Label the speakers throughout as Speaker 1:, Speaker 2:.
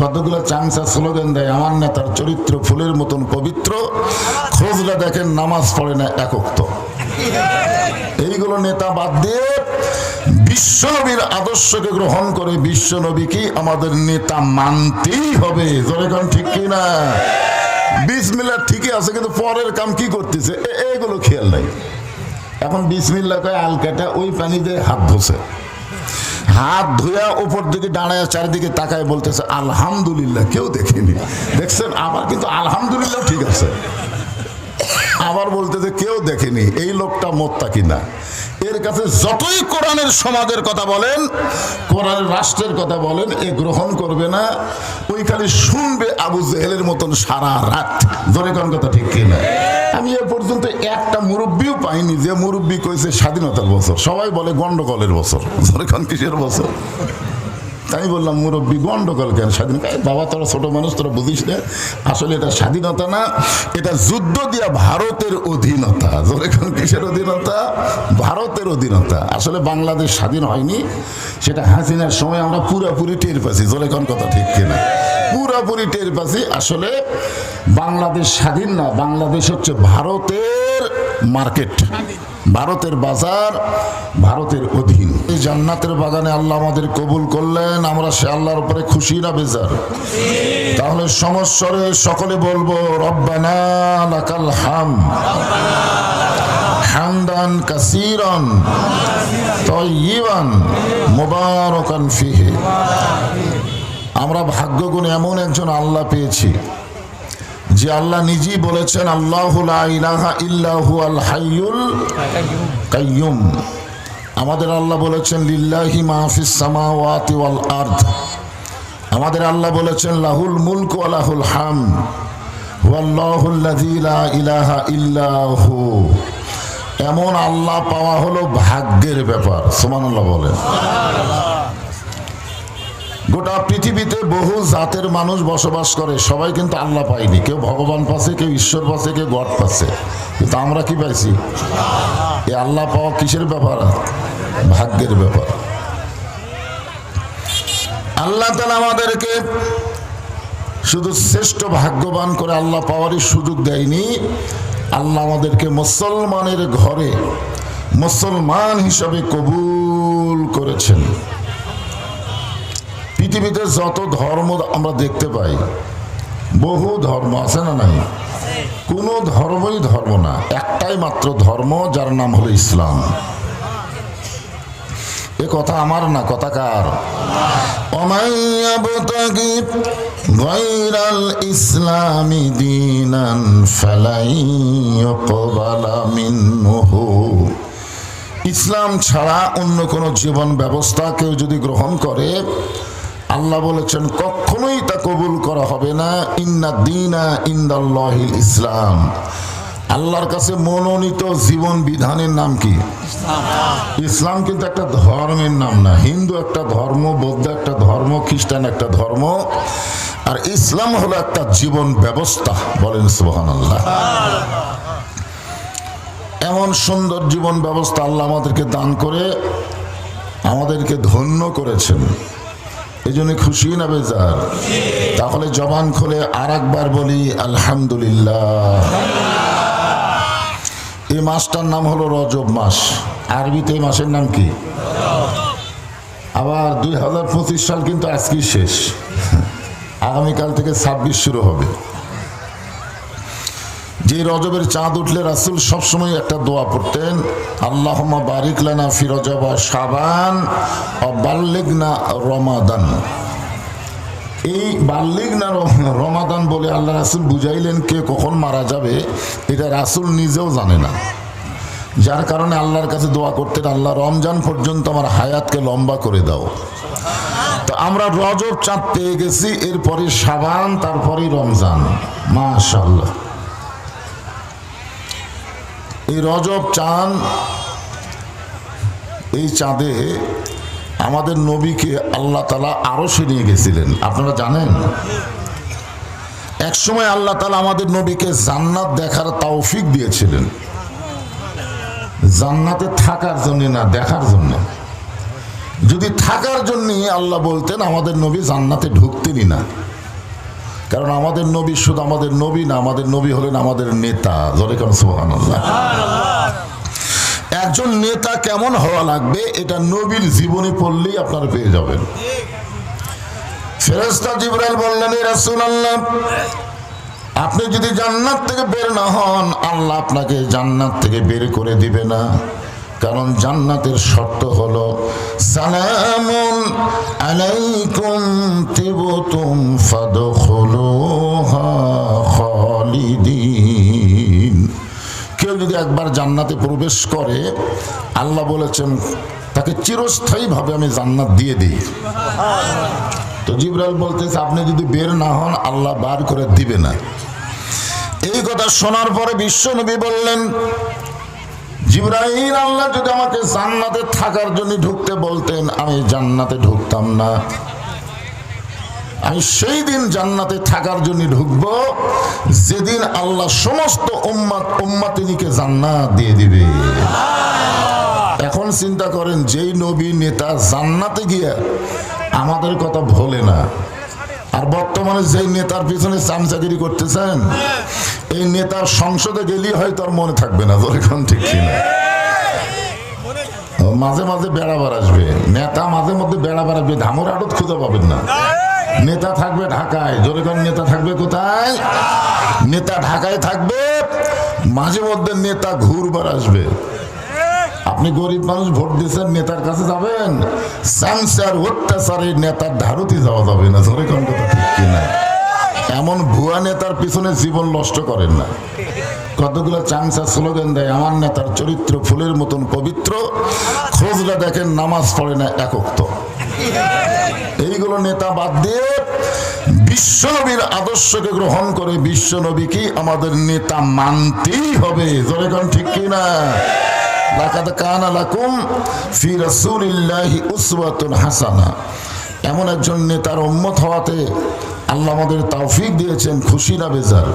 Speaker 1: কতগুলো চাংসা স্লোগান দেয়? আমার নেতার চরিত্র ফুলের মতন পবিত্র। খোঁজলে দেখেন, নামাজ পড়ে না, একক্ত। এইগুলো নেতা বাদ দিয়ে বিশ্বনবীর আদর্শকে গ্রহণ করে বিশ্বনবীকে আমাদের নেতা মানতেই হবে। কোন, ঠিক কি না? বিসমিল্লা ঠিকই আছে, কিন্তু পরের কাম কি করতেছে? এগুলো খেয়াল নাই। এখন বিসমিল্লা কয় আলকাটা ওই পানিতে হাত ধোছে হাত ধুয়া উপর দিকে দাঁড়ায় চারিদিকে তাকায় বলতেছে, আলহামদুলিল্লাহ, কেউ দেখেনি। দেখছেন, আমার কিন্তু আলহামদুলিল্লাহ ঠিক আছে। আবার বলতে যে কেউ দেখেনি, এই লোকটা মোত্তা কিনা। এর কাছে যতই কোরআনের সমাজের কথা বলেন, কোরআনের রাষ্ট্রের কথা বলেন, এ গ্রহণ করবে না। ওই খালি শুনবে আবু জেহেলের মতন সারা রাত। ধরে কোন কথা ঠিক কিনা আমি এ পর্যন্ত একটা মুরব্বীও পাইনি যে মুরব্বী কইছে স্বাধীনতার বছর। সবাই বলে গন্ডগোলের বছর। ধরে কোন কিসের বছর? তাই বললাম, মুরব্বী, গন্ডগোল কেন? স্বাধীন বাবা, তোরা ছোট মানুষ, তোরা বুঝিস না। আসলে এটা স্বাধীনতা না, এটা যুদ্ধ দিয়া ভারতের অধীনতা। কিসের অধীনতা? ভারতের অধীনতা। আসলে বাংলাদেশ স্বাধীন হয়নি, সেটা হাসিনার সময় আমরা পুরোপুরি টের পাচ্ছি। কোন কথা ঠিক কিনা? পুরোপুরি টের পাচ্ছি। আসলে বাংলাদেশ স্বাধীন না, বাংলাদেশ হচ্ছে ভারতের মার্কেট। ভারতের বাজার, ভারতের অধীন এই জান্নাতের বাগানে আল্লাহ আমাদের কবুল করলেন, আমরা সে আল্লাহর উপরে খুশি না বেজার? তাহলে সমস্যরে সকলে বলব, রব্বানা লাকাল হাম। হামদান কাসিরান তয়িবান ফিহি। আমরা ভাগ্যগুণ এমন একজন আল্লাহ পেয়েছি, যে আল্লাহ নিজেই বলেছেন, আল্লাহ ইল্লাহু আল হাইয়ুল কাইয়ুম। আমাদের আল্লাহ বলেছেন, লিল্লাহি মাহফিস সামাওয়াতি ওয়াল আরদ। আমাদের আল্লাহ বলেছেন, লাহুল মুলক ওয়া লাহুল হাম। ওয়াল্লাহুল্লাযী লা ইলাহা ইল্লাহু এমন আল্লাহ পাওয়া হলো ভাগ্যের ব্যাপার, সুবহানাল্লাহ বলেন। গোটা পৃথিবীতে বহু জাতের মানুষ বসবাস করে, সবাই কিন্তু আল্লাহ পায়নি। কেউ ভগবান পাচ্ছে, কেউ ঈশ্বর পাশে কেউ গড পাচ্ছে। কিন্তু আমরা কি পাইছি? এ আল্লাহ পাওয়া কিসের ব্যাপার? ভাগ্যের ব্যাপার। আল্লাহ তালা আমাদেরকে শুধু শ্রেষ্ঠ ভাগ্যবান করে আল্লাহ পাওয়ারই সুযোগ দেয়নি। আল্লাহ আমাদেরকে মুসলমানের ঘরে মুসলমান হিসাবে কবুল করেছেন। পৃথিবীতে যত ধর্ম আমরা দেখতে পাই, বহু ধর্ম আছে না নাই? কোনো ধর্মই ধর্ম না। একটাই মাত্র ধর্ম, যার নাম হলো ইসলাম। এ কথা আমার না, কথা কার? গৈরাল ইসলামি দিনান ফেলাই ইসলাম ছাড়া অন্য কোনো জীবন ব্যবস্থা কেউ যদি গ্রহণ করে আল্লাহ বলেছেন, কখনোই তা কবুল করা হবে না। ইন্না দিনা ইন্দাল্লাহিল ইসলাম। আল্লাহর কাছে মনোনীত জীবন বিধানের নাম কি? ইসলাম কিন্তু একটা ধর্মের নাম না। হিন্দু একটা ধর্ম, বৌদ্ধ একটা ধর্ম, খ্রিস্টান একটা ধর্ম। আর ইসলাম হলো একটা জীবন ব্যবস্থা, বলেন সুবহান আল্লাহ এমন সুন্দর জীবন ব্যবস্থা আল্লাহ আমাদেরকে দান করে, আমাদেরকে ধন্য করেছেন। এই খুশি না বেজার। তাহলে জবান খুলে আর একবার বলি, আলহামদুলিল্লাহ। এই মাসটার নাম হলো রজব মাস। আরবিতে এই মাসের নাম কি? আবার দুই হাজার পঁচিশ সাল কিন্তু আজকেই শেষ। আগামীকাল থেকে ছাব্বিশ শুরু হবে। যে রজবের চাঁদ উঠলে রাসুল সবসময় একটা দোয়া পড়তেন আল্লাহ বারিক লানা ফি রজব সাবান বাল্লিগনা রমাদান। এই বাল্লিগ না রমাদান বলে আল্লাহ রাসুল বুঝাইলেন কে কখন মারা যাবে, এটা রাসুল নিজেও জানে না। যার কারণে আল্লাহর কাছে দোয়া করতেন, আল্লাহ, রমজান পর্যন্ত আমার হায়াতকে লম্বা করে দাও। তো আমরা রজব চাঁদ পেয়ে গেছি, এরপরে সাবান তারপরে রমজান। মাশাল্লাহ এই রজব চাঁদ, এই চাঁদে আমাদের নবীকে আল্লাহ তালা আরও সে নিয়ে গেছিলেন। আপনারা জানেন? এক সময় আল্লাহ তালা আমাদের নবীকে জান্নাত দেখার তৌফিক দিয়েছিলেন। জান্নাতে থাকার জন্য না, দেখার জন্য। যদি থাকার জন্য আল্লাহ বলতেন, আমাদের নবী জান্নাতে ঢুকতেনই না। কারণ আমাদের নবী শুধু আমাদের নবী না, আমাদের নবী হলেন আমাদের নেতা। কারণ সোহান একজন নেতা কেমন হওয়া লাগবে, এটা নবীর জীবনে পড়লেই আপনারা পেয়ে যাবেন। ফেরেস্তা জিবরাইল বললেন আল্লাহ আপনি যদি জান্নাত থেকে বের না হন, আল্লাহ আপনাকে জান্নাত থেকে বের করে দিবে না। কারণ জান্নাতের শর্ত হলো খালিদিন। কেউ যদি একবার জান্নাতে প্রবেশ করে, আল্লাহ বলেছেন, তাকে চিরস্থায়ীভাবে আমি জান্নাত দিয়ে দিই। তো জিবরাল বলতেছে, আপনি যদি বের না হন, আল্লাহ বার করে দিবে না। এই কথা শোনার পরে বিশ্ব বিশ্বনবী বললেন জিব্রাহিম আল্লাহ যদি আমাকে জান্নাতে থাকার জন্য ঢুকতে বলতেন, আমি জান্নাতে ঢুকতাম না। আমি সেই দিন জান্নাতে থাকার জন্য ঢুকবো, যেদিন আল্লাহ সমস্ত উম্মাত, উম্মাতিনীকে জান্নাত দিয়ে দিবে। এখন চিন্তা করেন, যেই নবী নেতা জান্নাতে গিয়ে আমাদের কথা ভোলে না আর বর্তমানে যেই নেতার পিছনে চামচাগিরি করতেছেন, এই নেতার সংসদে গেলেই হয়তো আর মনে থাকবে না এখন ঠিক কিনা মাঝে মাঝে বেড়াবার আসবে। নেতা মাঝে মধ্যে বেড়াবার আসবে, ধামর আড়ত খুঁজে পাবেন না। নেতা থাকবে ঢাকায় জোরে নেতা থাকবে কোথায়? নেতা ঢাকায় থাকবে, মাঝে মধ্যে নেতা ঘুরবার আসবে। আপনি গরিব মানুষ, ভোট দিয়েছেন, নেতার কাছে যাবেন। সাংসার অত্যাচারে নেতার ধারতি যাওয়া যাবে না। ধরে কোন কথা ঠিক কিনা এমন ভুয়া নেতার পিছনে জীবন নষ্ট করেন না। কতগুলো চাংসা স্লোগান দেয়, আমার নেতার চরিত্র ফুলের মতন পবিত্র, খোঁজরা দেখেন নামাজ পড়ে না একক্ত। এইগুলো নেতা বাদ দিয়ে বিশ্বনবীর আদর্শকে গ্রহণ করে বিশ্বনবীকে আমাদের নেতা মানতেই হবে? জোরে ঠিক কিনা লাকাদ কানা লাকুম ফি রাসূলিল্লাহি উসওয়াতুন হাসানা। এমন একজন নেতার উম্মত হওয়াতে আল্লাহ আমাদের তৌফিক দিয়েছেন খুশি না বেজার?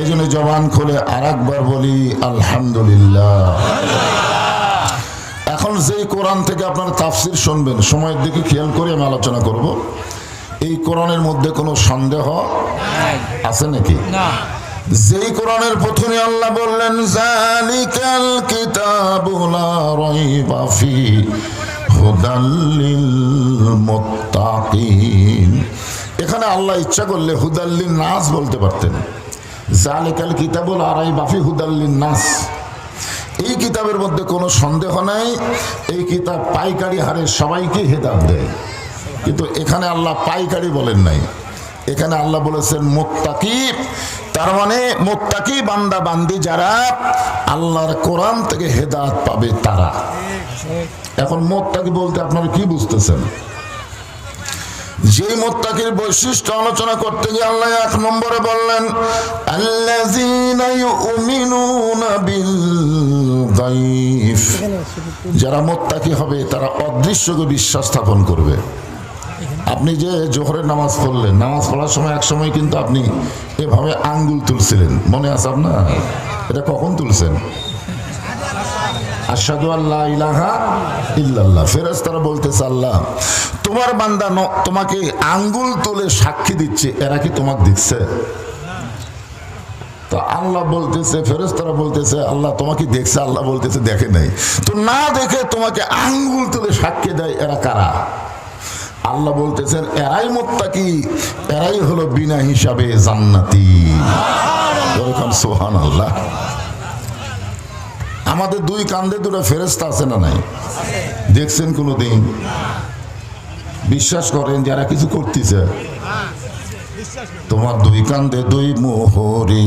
Speaker 1: এই জন্য জবান খুলে আর একবার বলি আলহামদুলিল্লাহ। এখন যেই কোরআন থেকে আপনারা তাফসির শুনবেন সময়ের দিকে খেয়াল করে আমি আলোচনা করব। এই কোরআনের মধ্যে কোনো সন্দেহ আছে নাকি?
Speaker 2: না।
Speaker 1: যেই কোরআনের প্রথমে আল্লাহ বললেন, জালিকাল কিতাবু লা রাইবা ফি হুদাল লিল মুত্তাকিন এখানে আল্লাহ ইচ্ছা করলে হুদাল্লিন নাস বলতে পারতেন। জালিকাল কিতাবুল আরাই বাফি হুদাল্লিন নাস এই কিতাবের মধ্যে কোনো সন্দেহ নাই, এই কিতাব পাইকারি হারে সবাইকে হেদাত দেয়। কিন্তু এখানে আল্লাহ পাইকারি বলেন নাই। এখানে আল্লাহ বলেছেন মোত্তাকি তার মানে মোত্তাকি বান্দা, বান্দি যারা আল্লাহর কোরআন থেকে হেদাত পাবে তারা। এখন মোত্তাকি বলতে আপনারা কি বুঝতেছেন? যে মোত্তাকির বৈশিষ্ট্য আলোচনা করতে গিয়ে আল্লাহ এক নম্বরে বললেন যারা মোত্তাকি হবে, তারা অদৃশ্যকে বিশ্বাস স্থাপন করবে। আপনি যে জোহরের নামাজ পড়লেন, নামাজ পড়ার সময় এক সময় কিন্তু আপনি এভাবে আঙ্গুল তুলছিলেন। মনে আছে আপনার? এটা কখন তুলছেন? ইলাহা ইল্লাল্লাহ। বলতেছে, আল্লাহ, তোমার তোমাকে আঙ্গুল তুলে সাক্ষী দিচ্ছে, এরা কি তোমাকে তো আল্লাহ বলতেছে বলতেছে, আল্লাহ, তোমাকে দেখছে? আল্লাহ বলতেছে, দেখে নাই। তো না দেখে তোমাকে আঙ্গুল তুলে সাক্ষী দেয়, এরা কারা? আল্লাহ বলতেছেন, এরাই মোত্তাকি, এরাই হলো বিনা হিসাবে জান্নাতি। সোহান আল্লাহ আমাদের দুই কান্দে দুটো ফেরেস্তা আছে না নাই? দেখছেন কোনো দিন বিশ্বাস করেন যারা কিছু করতেছে। তোমার দুই কান্দে দুই মোহরি।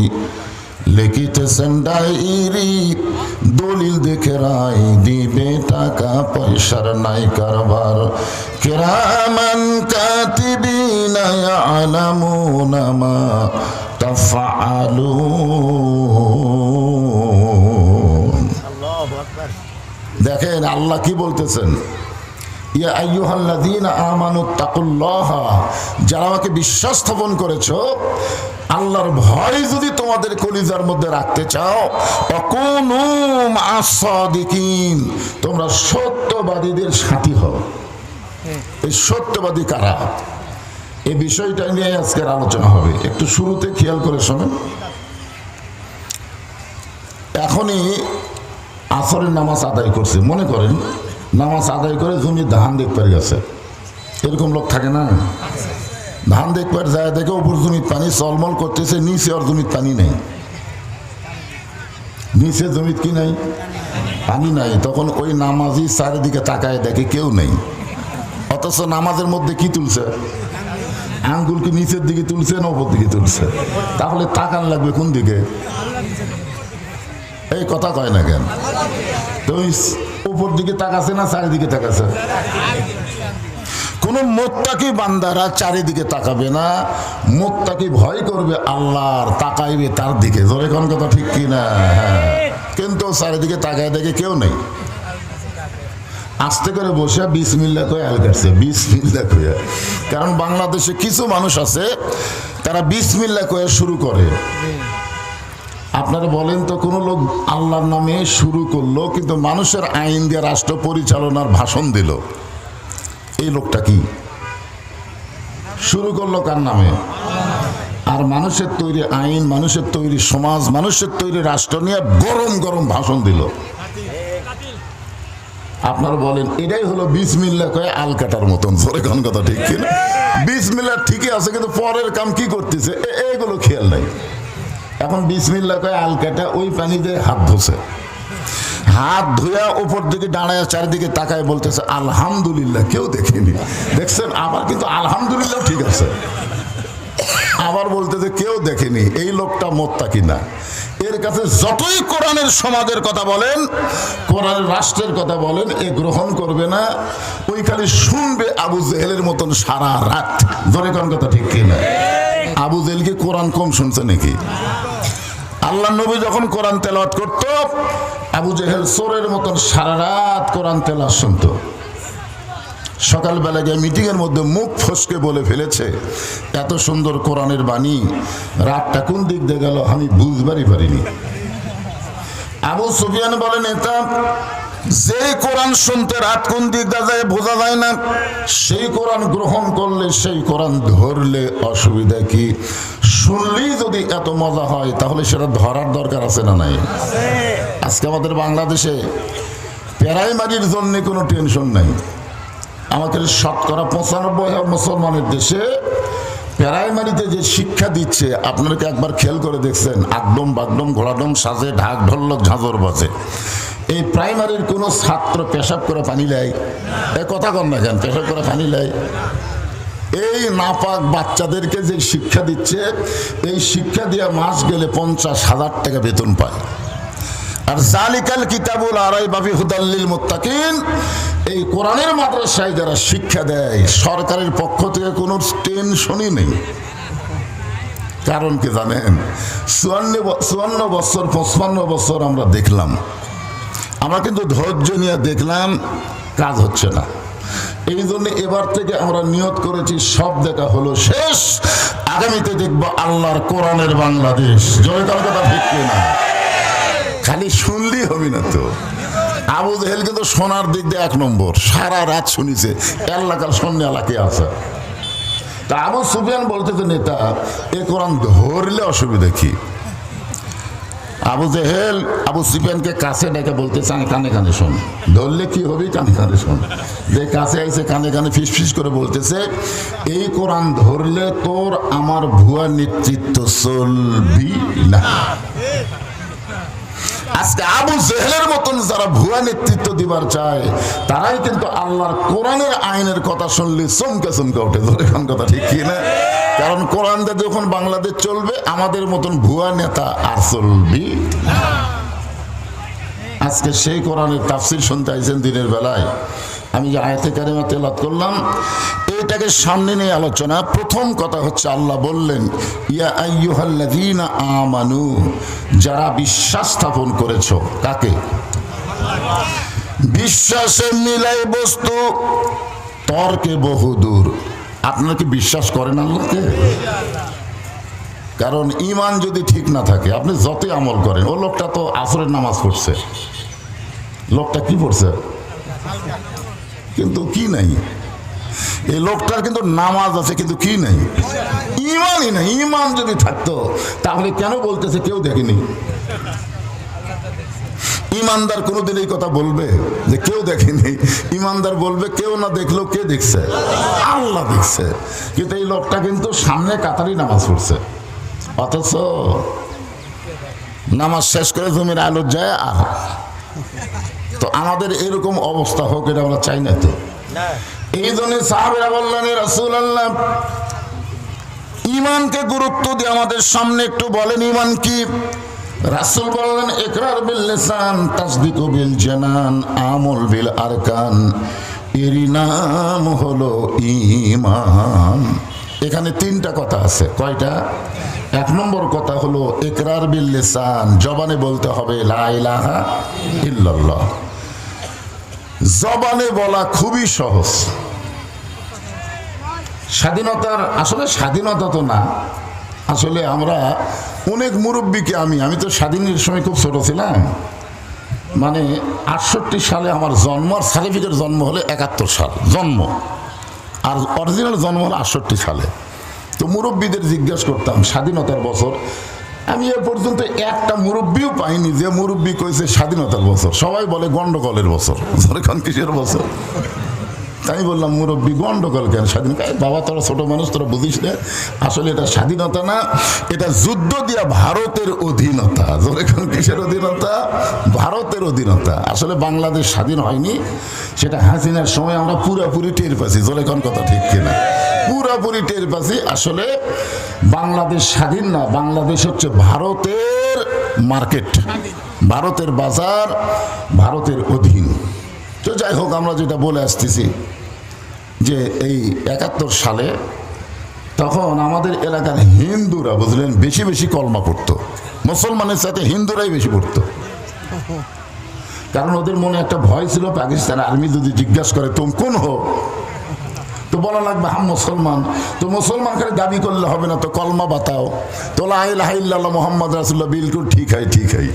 Speaker 1: লিখিতেছেন ডায়েরি দলিল দেখে রায় দিবে টাকা পয়সার নাই কারবার। কেরামান কাতিবিনা ইয়ালামুনা মা তাফআলুন। দেখেন আল্লাহ কি বলতেছেন? ইয়া তাকুল্লাহ, যারা আমাকে বিশ্বাস স্থাপন আল্লাহর ভয় যদি তোমাদের মধ্যে রাখতে চাও তোমরা সত্যবাদীদের সাথী হও। এই সত্যবাদী কারা? এই বিষয়টা নিয়ে আজকের আলোচনা হবে। একটু শুরুতে খেয়াল করে শোনেন। এখনই আসরের নামাজ আদায় করছে, মনে করেন নামাজ আদায় করে জমি ধান দেখতে গেছে। এরকম লোক থাকে না? ধান দেখবার যায়, দেখে উপর জমির পানি চলমল করতেছে, নিচে আর জমির পানি নেই। নিচে জমিত কি নাই? পানি নাই। তখন ওই নামাজি চারিদিকে তাকায় দেখে কেউ নেই। অথচ নামাজের মধ্যে কি তুলছে? আঙ্গুল কি নিচের দিকে তুলছে না ওপর দিকে তুলছে? তাহলে তাকান লাগবে কোন দিকে? এই কথা কয় না কেন? তুমি উপর দিকে তাকাছে না চারিদিকে তাকাছে? কোন মোত্তাকি বান্দারা চারিদিকে তাকাবে না। মোত্তাকি ভয় করবে আল্লাহর তাকাইবে তার দিকে। জোরে কোন কথা ঠিক কি না হ্যাঁ। কিন্তু চারিদিকে তাকায় দেখে কেউ নেই। আস্তে করে বসে বিশ মিল্লা করে আল কাটছে বিশ মিল্লা করে কারণ বাংলাদেশে কিছু মানুষ আছে, তারা বিশ মিল্লা করে শুরু করে। আপনারা বলেন তো, কোনো লোক আল্লাহর নামে শুরু করল, কিন্তু মানুষের আইন দিয়ে রাষ্ট্র পরিচালনার ভাষণ দিল। এই লোকটা কি? শুরু করল কার নামে? আর মানুষের তৈরি আইন, মানুষের তৈরি সমাজ, মানুষের তৈরি রাষ্ট্র নিয়ে গরম গরম ভাষণ দিল। আপনারা বলেন, এটাই হলো বিশ মিল্লা কয়ে আল কাটার মতন। জোরে কোন কথা ঠিক কিনা? বিশ মিল্লা ঠিকই আছে, কিন্তু পরের কাম কি করতেছে? এগুলো খেয়াল নাই। এখন বিসমিল্লা আল কাটা ওই পানিতে হাত ধুছে। হাত ধুয়া উপর দিকে দাঁড়ায় চারিদিকে তাকায় বলতেছে, আলহামদুলিল্লাহ, কেউ দেখেনি। দেখছেন, আবার কিন্তু আলহামদুলিল্লাহ ঠিক আছে। আবার বলতেছে, কেউ দেখেনি, এই লোকটা মোত্তা কিনা এর কাছে যতই কোরআনের সমাজের কথা বলেন, কোরআনের রাষ্ট্রের কথা বলেন, এ গ্রহণ করবে না। ওই শুনবে আবু জেহেলের মতন সারা রাত। ধরে কোন কথা ঠিক কিনা? আবু জেহেলকে কোরআন কম শুনছে নাকি? আল্লাহ নবী যখন কোরআন তেলাওয়াত করত, আবু জেহেল সোরের মতন সারা রাত কোরআন তেলাওয়াত শুনতো। সকালবেলা গিয়ে মিটিংয়ের মধ্যে মুখ ফসকে বলে ফেলেছে, এত সুন্দর কোরআনের বাণী, রাতটা কোন দিক দিয়ে গেল আমি বুঝবারই পারিনি। আবু সুফিয়ান বলেন, এটা যে কোরআন শুনতে রাত কোন দিক যায় বোঝা যায় না। সেই কোরআন গ্রহণ করলে, সেই কোরআন ধরলে অসুবিধা কি? শুনলেই যদি এত মজা হয়, তাহলে সেটা ধরার দরকার আছে না নাই? আজকে আমাদের বাংলাদেশে প্রাইমারির জন্য কোনো টেনশন নাই। আমাদের শতকরা পঁচানব্বই মুসলমানের দেশে প্রাইমারিতে যে শিক্ষা দিচ্ছে আপনারা একবার খেয়াল করে দেখছেন আকডম বাগডম ঘোড়াডম সাজে, ঢাক ঢোলক, ঝাঁঝর বাজে। এই প্রাইমারির কোনো ছাত্র পেশাব করে পানি নেয় এ কথা কর না কেন, পেশাব করে পানি নেয় এই নাপাক বাচ্চাদেরকে যে শিক্ষা দিচ্ছে, এই শিক্ষা দিয়ে মাস গেলে পঞ্চাশ হাজার টাকা বেতন পায়। আর জালিকাল কিতাবুল আরাই বাবি হুদাল্লিল মুত্তাকিন এই কোরআনের মাদ্রাসায় যারা শিক্ষা দেয়, সরকারের পক্ষ থেকে কোনো টেনশনই নেই। কারণ কি জানেন? চুয়ান্ন চুয়ান্ন বছর, পঁচপান্ন বছর আমরা দেখলাম। আমরা কিন্তু ধৈর্য নিয়ে দেখলাম, কাজ হচ্ছে না। এই জন্য এবার থেকে আমরা নিয়ত করেছি, সব দেখা হলো শেষ। আগামীতে দেখব আল্লাহর কোরআনের বাংলাদেশ। জয় কথা ঠিক না। খালি শুনলেই হবে না তো। আবু জেহেল কিন্তু সোনার দিক দিয়ে এক নম্বর। সারা রাত শুনিছে, এলাকার সন্ধ্যে এলাকে আছে? তা আবু সুফিয়ান বলতেছে, নেতা, এ কোরআন ধরলে অসুবিধা কি? আবু জেহেল, আবু সুফিয়ানকে কাছে ডেকে বলতেছে আমি কানে কানে শোন। ধরলে কি হবে? কানে কানে শোন। যে কাছে আইসে কানে কানে ফিস ফিস করে বলতেছে, এই কোরআন ধরলে তোর আমার ভুয়া নেতৃত্ব চলবি না। আজকে আবু জেহেলের মতন যারা ভুয়া নেতৃত্ব দিবার চায়, তারাই কিন্তু আল্লাহর কোরআনের আইনের কথা শুনলে চমকে চমকে ওঠে। কোন কথা ঠিক কি না? কারণ কোরআন দিয়ে যখন বাংলাদেশ চলবে, আমাদের মতন ভুয়া নেতা আর চলবি? আজকে সেই কোরআনের তাফসির শুনতে আইছেন দিনের বেলায়। আমি যে আয়াতে কারিমা তেলাত করলাম এইটাকে সামনে নিয়ে আলোচনা। প্রথম কথা হচ্ছে আল্লাহ বললেন, ইয়া আমানু যারা বিশ্বাস স্থাপন করেছ, কাকে? বিশ্বাসে মিলাই বস্তু, তর্কে বহুদূর। আপনারা কি বিশ্বাস করেন আল্লাহকে? কারণ ইমান যদি ঠিক না থাকে, আপনি যতই আমল করেন, ও লোকটা তো আসরের নামাজ পড়ছে। লোকটা কি পড়ছে? কিন্তু কি নাই? এই লোকটার কিন্তু নামাজ আছে, কিন্তু কি নেই? ইমানই নেই। ইমান যদি থাকতো, তাহলে কেন বলতেছে কেউ দেখেনি? ইমানদার কোনোদিন এই কথা বলবে যে কেউ দেখেনি? ইমানদার বলবে, কেউ না দেখলেও কে দেখছে? আল্লাহ দেখছে। কিন্তু এই লোকটা কিন্তু সামনে কাতারি নামাজ পড়ছে। অথচ নামাজ শেষ করে জমির আলো যায় আর তো আমাদের এরকম অবস্থা হোক, এটা আমরা চাই না তো। এই জন্য সাহাবেরা রসুল আল্লাহ ইমানকে গুরুত্ব দিয়ে আমাদের সামনে একটু বলেন ইমান কি? রাসূল বললেন, ইকরার বিল লিসান, তাসদিক বিল জানান, আমল বিল আরকান, এরই নাম হলো ঈমান। এখানে তিনটা কথা আছে। কয়টা? এক নম্বর কথা হলো একরার বিল লিসান, জবানে বলতে হবে, লা ইল্লাল্লাহ। জবানে বলা খুবই সহজ। স্বাধীনতার, আসলে স্বাধীনতা তো না। আসলে আমরা অনেক মুরব্বীকে আমি আমি তো স্বাধীনের সময় খুব ছোট ছিলাম। মানে আটষট্টি সালে আমার জন্ম আর সার্টিফিকেট জন্ম হলে একাত্তর সাল, জন্ম। আর অরিজিনাল জন্ম হলো আটষট্টি সালে। তো মুরব্বীদের জিজ্ঞেস করতাম, স্বাধীনতার বছর আমি এ পর্যন্ত একটা মুরব্বীও পাইনি যে মুরব্বী কইছে স্বাধীনতার বছর। সবাই বলে গন্ডগোলের বছর কিসের বছর? তাই বললাম, মুরব্বী, গন্ডগোল কেন? স্বাধীনতা এই বাবা, তোরা ছোট মানুষ, তোরা বুঝিস না। আসলে এটা স্বাধীনতা না, এটা যুদ্ধ দিয়া ভারতের অধীনতা। এখন কিসের অধীনতা? ভারতের অধীনতা। আসলে বাংলাদেশ স্বাধীন হয়নি, সেটা হাসিনার সময় আমরা পুরাপুরি টের পাচ্ছি জোরেখন কথা ঠিক কিনা? পুরাপুরি টের পাচ্ছি আসলে বাংলাদেশ স্বাধীন না, বাংলাদেশ হচ্ছে ভারতের মার্কেট। ভারতের বাজার, ভারতের অধীন তো যাই হোক, আমরা যেটা বলে আসতেছি যে এই একাত্তর সালে তখন আমাদের এলাকার হিন্দুরা, বুঝলেন, বেশি বেশি কলমা পড়তো। মুসলমানের সাথে হিন্দুরাই বেশি পড়তো। কারণ ওদের মনে একটা ভয় ছিল পাকিস্তান আর্মি যদি জিজ্ঞাসা করে, তুমি কোন হো? তো বলা লাগবে, হাম মুসলমান। তো মুসলমান খালি দাবি করলে হবে না, তো কলমা বাতাও। তো লাইল্লাহ মোহাম্মদ রাসুল্লাহ বিলকুল ঠিক হয় ঠিক হয়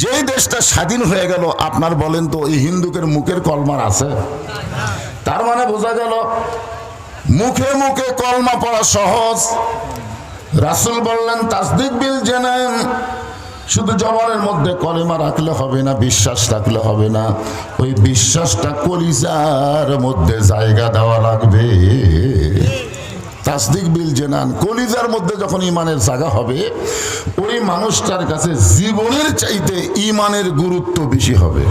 Speaker 1: যেই দেশটা স্বাধীন হয়ে গেল, আপনার বলেন তো এই হিন্দুকের মুখের কলমার আছে? তার মানে বোঝা গেল, মুখে মুখে কলমা পড়া সহজ। রাসুল বললেন, তাসদিক বিল জেনেন শুধু জবানের মধ্যে কলেমা রাখলে হবে না, বিশ্বাস রাখলে হবে না। ওই বিশ্বাসটা কলিজার মধ্যে জায়গা দেওয়া লাগবে। তাসদিক বিল জেনান, কলিজার মধ্যে যখন ইমানের জায়গা হবে, ওই মানুষটার কাছে জীবনের চাইতে ইমানের গুরুত্ব বেশি হবে।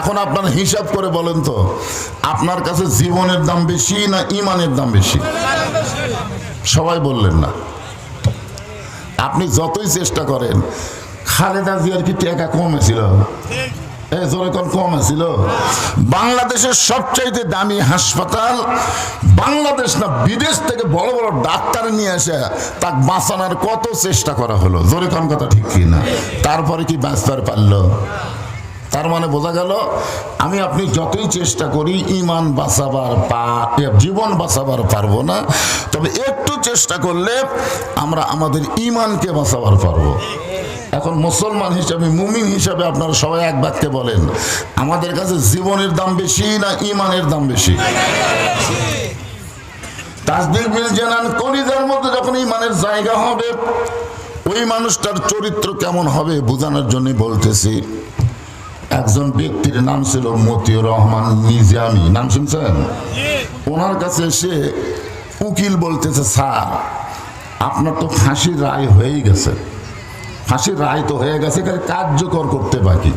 Speaker 1: এখন আপনার হিসাব করে বলেন তো, আপনার কাছে জীবনের দাম বেশি না ইমানের দাম বেশি? সবাই বললেন না। আপনি যতই চেষ্টা করেন, খালেদা জিয়ার কি টাকা কমেছিল? কম ছিল বাংলাদেশের সবচাইতে দামি হাসপাতাল বাংলাদেশ না, বিদেশ থেকে বড় বড় ডাক্তার নিয়ে এসে তাকে বাঁচানোর কত চেষ্টা করা হলো? জোরে কোন কথা ঠিক কি না তারপরে কি বাঁচতে পারল? তার মানে বোঝা গেল, আমি আপনি যতই চেষ্টা করি ইমান বাঁচাবার পা, জীবন বাঁচাবার পারব না, তবে একটু চেষ্টা করলে আমরা আমাদের ইমানকে বাঁচাবার পারব। এখন মুসলমান হিসাবে, মুমিন হিসাবে আপনারা সবাই এক বাক্যে বলেন, আমাদের কাছে জীবনের দাম বেশি না ইমানের দাম বেশি? তাসদিক বিল জানান, কলিজার মধ্যে যখন ইমানের জায়গা হবে, ওই মানুষটার চরিত্র কেমন হবে বোঝানোর জন্য বলতেছি। একজন ব্যক্তির নাম ছিল মতিউর রহমান নিজামি নাম শুনছেন? ওনার কাছে এসে উকিল বলতেছে, স্যার, আপনার তো ফাঁসির রায় হয়েই গেছে। ফাঁসির রায় তো হয়ে গেছে, খালি কার্যকর করতে বাকি।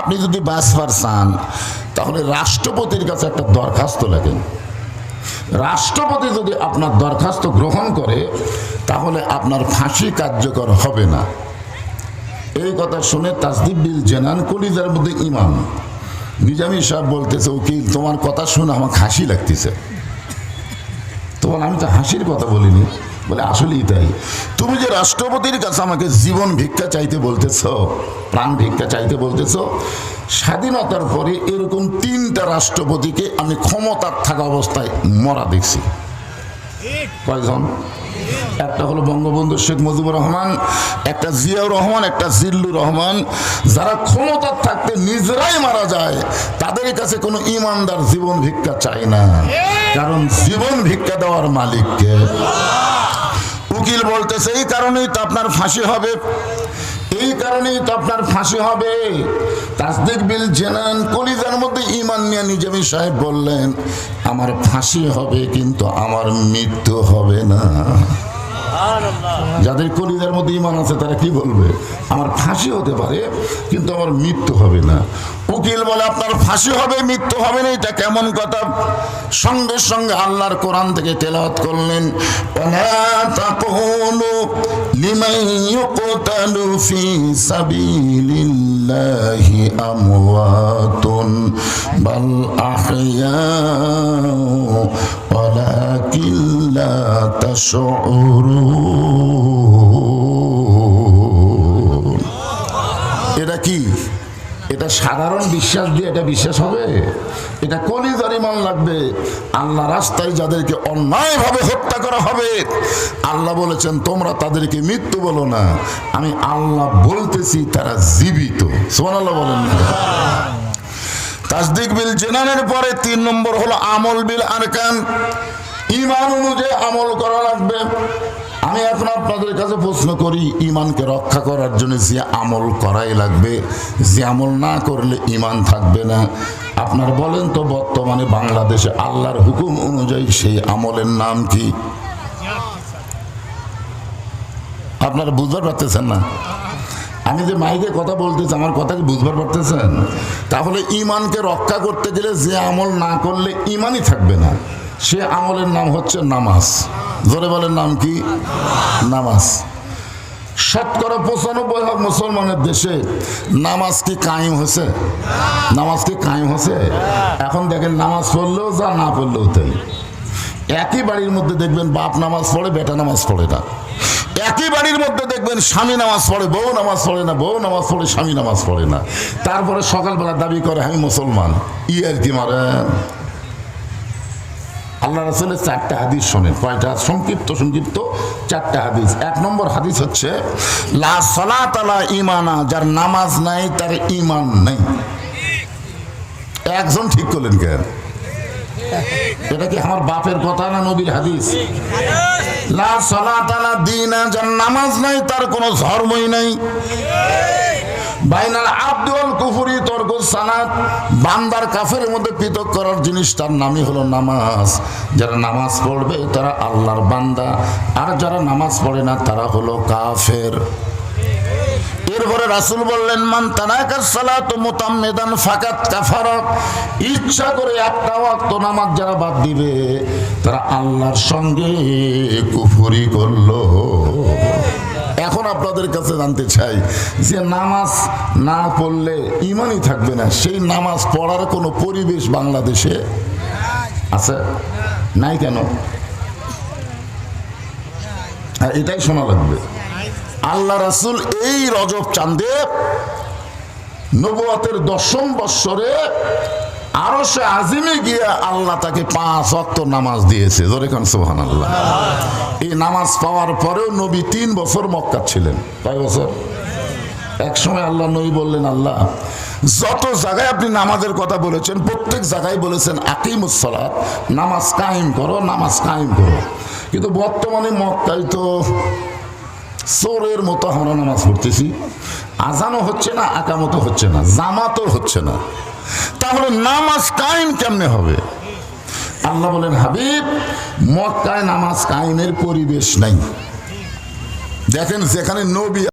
Speaker 1: আপনি যদি বাঁচবার চান, তাহলে রাষ্ট্রপতির কাছে একটা দরখাস্ত লেখেন। রাষ্ট্রপতি যদি আপনার দরখাস্ত গ্রহণ করে, তাহলে আপনার ফাঁসি কার্যকর হবে না। এই কথা শুনে তাসদিব বিল জেনান কলিজার মধ্যে ইমাম নিজামী সাহেব বলতেছে, উকিল, তোমার কথা শুনে আমার হাসি লাগতেছে। তোমার আমি তো হাসির কথা বলিনি। বলে, আসলেই তাই। তুমি যে রাষ্ট্রপতির কাছে আমাকে জীবন ভিক্ষা চাইতে বলতেছ, প্রাণ ভিক্ষা চাইতে বলতেছ, স্বাধীনতার পরে এরকম তিনটা রাষ্ট্রপতিকে আমি ক্ষমতার থাকা অবস্থায় মরা দেখছি। কয়জন? একটা হলো বঙ্গবন্ধু শেখ মুজিবুর রহমান, একটা জিয়াউর রহমান, একটা জিল্লুর রহমান। যারা ক্ষমতার থাকতে নিজেরাই মারা যায়, তাদের কাছে কোনো ইমানদার জীবন ভিক্ষা চায় না। কারণ জীবন ভিক্ষা দেওয়ার মালিককে। উকিল বলতেছে, এই কারণেই তো আপনার ফাঁসি হবে। এই কারণেই তো আপনার ফাঁসি হবে। তাসদিক বিল জেনান কলিজার মধ্যে ইমান নিয়ে নিজামী সাহেব বললেন, আমার ফাঁসি হবে, কিন্তু আমার মৃত্যু হবে না। যাদের কলিজার মধ্যে ইমান আছে, তারা কি বলবে? আমার ফাঁসি হতে পারে, কিন্তু আমার মৃত্যু হবে না। উকিল বলে, আপনার ফাঁসি হবে, মৃত্যু হবে না। এটা কেমন কথা? সঙ্গে সঙ্গে আল্লাহর কোরআন থেকে তেলাওয়াত করলেন আমওয়াতুন বাল আহইয়া ولكن لا تشعرون এটা কি এটা সাধারণ বিশ্বাস দিয়ে এটা বিশ্বাস হবে এটা কলিজার ইমান লাগবে আল্লাহ রাস্তায় যাদেরকে অন্যায়ভাবে হত্যা করা হবে আল্লাহ বলেছেন তোমরা তাদেরকে মৃত্যু বলো না আমি আল্লাহ বলতেছি তারা জীবিত সোমান আল্লাহ বলেন না তাসদিক বিল জেনানের পরে তিন নম্বর হলো আমল বিল আরকান ইমান অনুযায়ী আমল করা লাগবে। আমি এখন আপনাদের কাছে প্রশ্ন করি, ইমানকে রক্ষা করার জন্য যে আমল করাই লাগবে, যে আমল না করলে ইমান থাকবে না। আপনার বলেন তো, বর্তমানে বাংলাদেশে আল্লাহর হুকুম অনুযায়ী সেই আমলের নাম কি? আপনারা বুঝতে পারতেছেন না? আমি যে মাইকে কথা বলতেছি, আমার কথা কি বুঝবার পারতেছেন? তাহলে ইমানকে রক্ষা করতে গেলে যে আমল না করলে ইমানই থাকবে না। সে আমলের নাম হচ্ছে নামাজ। জোরে বলেন নাম কি? নামাজ। শতকরা পঁচানব্বই ভাগ মুসলমানের দেশে নামাজ কি কায়েম হয়েছে? নামাজ কি কায়েম হয়েছে? এখন দেখেন নামাজ পড়লেও যা, না পড়লেও তাই। একই বাড়ির মধ্যে দেখবেন বাপ নামাজ পড়ে, বেটা নামাজ পড়ে না। একই বাড়ির মধ্যে দেখবেন স্বামী নামাজ পড়ে, বউ নামাজ পড়ে না, বউ নামাজ পড়ে, স্বামী নামাজ পড়ে না। তারপরে সকালবেলা দাবি করে, আমি মুসলমান। ই আর কি মারেন আল্লাহ রাসুলের চারটা হাদিস শোনেন। কয়টা? সংক্ষিপ্ত সংক্ষিপ্ত। চারটা হাদিস। এক নম্বর হাদিস হচ্ছে, লা সলাত আলা ইমানা যার নামাজ নাই, তার ইমান নেই। একজন ঠিক করলেন কেন? এটা কি আমার বাপের কথা না নবীর হাদিস? লা সলাত আলা দিনা যার নামাজ নাই, তার কোনো ধর্মই নাই। বাইনাল আব্দুল কুফুরি তর্ক বান্দার কাফের মধ্যে পৃথক করার জিনিস তার নামই নামাজ। যারা নামাজ পড়বে তারা বান্দা, আর যারা নামাজ পড়ে না তারা হলো কাফের। এরপরে রাসুল বললেন, মান তানাকার সালাত মুতাম্মেদান ফাকাত কাফারা। ইচ্ছা করে একটা ওয়াক্ত নামাজ যারা বাদ দিবে, তারা আল্লাহর সঙ্গে কুফুরি করল। এখন আপনাদের কাছে জানতে চাই যে নামাজ না পড়লে ইমানই থাকবে না, সেই নামাজ পড়ার কোনো পরিবেশ বাংলাদেশে আছে? নাই কেন? এটাই শোনা লাগবে। আল্লাহ রাসুল এই রজব চাঁদে নবুয়াতের দশম বৎসরে আরও সে আজিমে গিয়ে আল্লাহ তাকে পাঁচ অক্ত নামাজ দিয়েছে। জোরে খান সোহান আল্লাহ এই নামাজ পাওয়ার পরেও নবী তিন বছর মক্কা ছিলেন। কয় বছর? এক সময় আল্লাহ নবী বললেন, আল্লাহ, যত জায়গায় আপনি নামাজের কথা বলেছেন, প্রত্যেক জায়গায় বলেছেন আকিমুসলাত নামাজ কায়েম করো, নামাজ কায়েম করো। কিন্তু বর্তমানে মক্কায় তো চোরের মতো আমরা নামাজ পড়তেছি। আজানও হচ্ছে না আকামতো হচ্ছে না, জামাতও হচ্ছে না। তাহলে নামাজ কায়েম কেমনে হবে? আল্লাহ বলেন, হাবিব, মক্কায় নামাজ কায়েমের পরিবেশ নাই। দেখেন যেখানে নবী